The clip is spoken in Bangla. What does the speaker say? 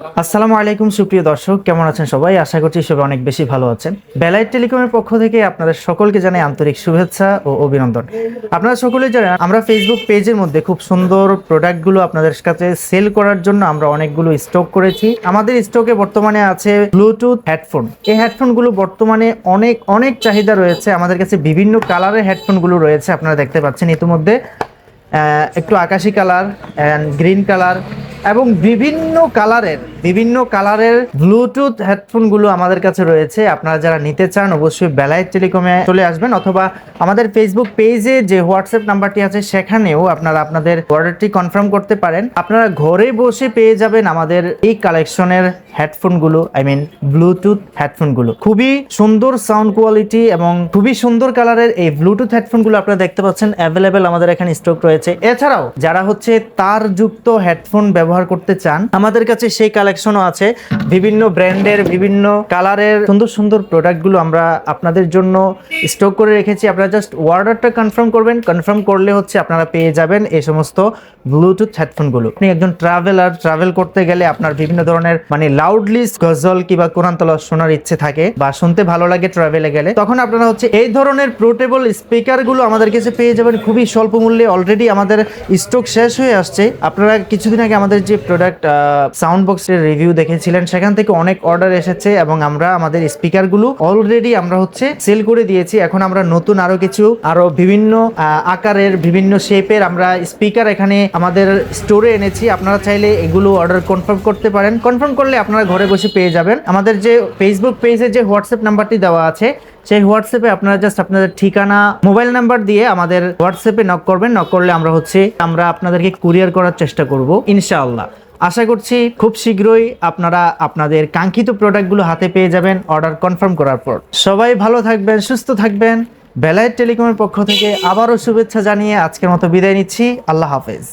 আসসালামু আলাইকুম, সুপ্রিয় দর্শক। কেমন আছেন সবাই? আশা করছি সবাই অনেক বেশি ভালো আছেন। বেলাইট টেলিকমের পক্ষ থেকে আপনাদের সকলকে জানাই আন্তরিক শুভেচ্ছা ও অভিনন্দন। আপনারা সকলে জানেন, আমরা ফেসবুক পেজের মধ্যে খুব সুন্দর প্রোডাক্টগুলো আপনাদের কাছে সেল করার জন্য আমরা অনেকগুলো স্টক করেছি। আমাদের স্টকে বর্তমানে আছে ব্লুটুথ হেডফোন এই হেডফোনগুলো বর্তমানে অনেক অনেক চাহিদা রয়েছে। আমাদের কাছে বিভিন্ন কালারের হেডফোনগুলো রয়েছে, আপনারা দেখতে পাচ্ছেন ইতিমধ্যে। একটু আকাশি কালার অ্যান্ড গ্রিন কালার এবং বিভিন্ন কালারের বিভিন্ন কালারের ব্লুটুথ হেডফোনগুলো আমাদের কাছে রয়েছে। আপনারা যারা নিতে চান, অবশ্যই বেলায়েত টেলিকমে চলে আসবেন অথবা আমাদের ফেসবুক পেজে যে হোয়াটসঅ্যাপ নাম্বারটি আছে, সেখানেও আপনারা আপনাদের অর্ডারটি কনফার্ম করতে পারেন। আপনারা ঘরে বসে পেয়ে যাবেন আমাদের এই কালেকশনের হেডফোনগুলো আই মিন ব্লুটুথ হেডফোনগুলো। খুবই সুন্দর সাউন্ড কোয়ালিটি এবং খুবই সুন্দর কালারের এই ব্লুটুথ হেডফোনগুলো আপনারা দেখতে পাচ্ছেন অ্যাভেলেবেল আমাদের এখানে স্টক রয়েছে। এছাড়াও, যারা হচ্ছে তার যুক্ত হেডফোন ব্যবহার করতে চান, আমাদের কাছে সেই কালেকশনও আছে। বিভিন্ন ব্র্যান্ডের, বিভিন্ন কালারের সুন্দর সুন্দর প্রোডাক্টগুলো আমরা আপনাদের জন্য স্টক করে রেখেছি। আপনারা জাস্ট অর্ডারটা কনফার্ম করবেন। কনফার্ম করলে হচ্ছে আপনারা পেয়ে যাবেন এই সমস্ত ব্লুটুথ হেডফোনগুলো আপনি একজন ট্রাভেলার ট্রাভেল করতে গেলে আপনার বিভিন্ন ধরনের মানে লাউডলি গজল কিংবা কোরআন তলা শোনার ইচ্ছে থাকে বা শুনতে ভালো লাগে ট্রাভেলে গেলে, তখন আপনারা হচ্ছে এই ধরনের পোর্টেবল স্পিকারগুলো আমাদের কাছে পেয়ে যাবেন। খুবই স্বল্প মূল্যে অলরেডি আমাদের স্টক শেষ হয়ে আসছে। আপনারা কিছুদিন আগে আমাদের যে প্রোডাক্ট সাউন্ড বক্সের রিভিউ দেখেছিলেন, সেখান থেকে অনেক অর্ডার এসেছে এবং আমরা আমাদের স্পিকারগুলো অলরেডি আমরা হচ্ছে সেল করে দিয়েছি। এখন আমরা নতুন আরও কিছু, আরও বিভিন্ন আকারের, বিভিন্ন শেপের আমরা স্পিকার এখানে আমাদের স্টোরে এনেছি। আপনারা চাইলে এগুলো অর্ডার কনফার্ম করতে পারেন। কনফার্ম করলে আপনারা ঘরে বসে পেয়ে যাবেন। আমাদের যে ফেসবুক পেজে যে হোয়াটসঅ্যাপ নাম্বারটি দেওয়া আছে, সেই হোয়াটসঅ্যাপে আপনারা জাস্ট আপনাদের ঠিকানা মোবাইল নাম্বার দিয়ে আমাদের হোয়াটসঅ্যাপে নক করবেন। নক করলে আমরা হচ্ছে, আমরা আপনাদেরকে কুরিয়ার করার চেষ্টা করব, ইনশাআল্লাহ। আশা করছি খুব শীঘ্রই আপনারা আপনাদের কাঙ্ক্ষিত প্রোডাক্টগুলো হাতে পেয়ে যাবেন অর্ডার কনফার্ম করার পর। সবাই ভালো থাকবেন, সুস্থ থাকবেন। বেলায়েত টেলিকমের পক্ষ থেকে আবারও শুভেচ্ছা জানিয়ে আজকের মতো বিদায় নিচ্ছি। আল্লাহ হাফেজ।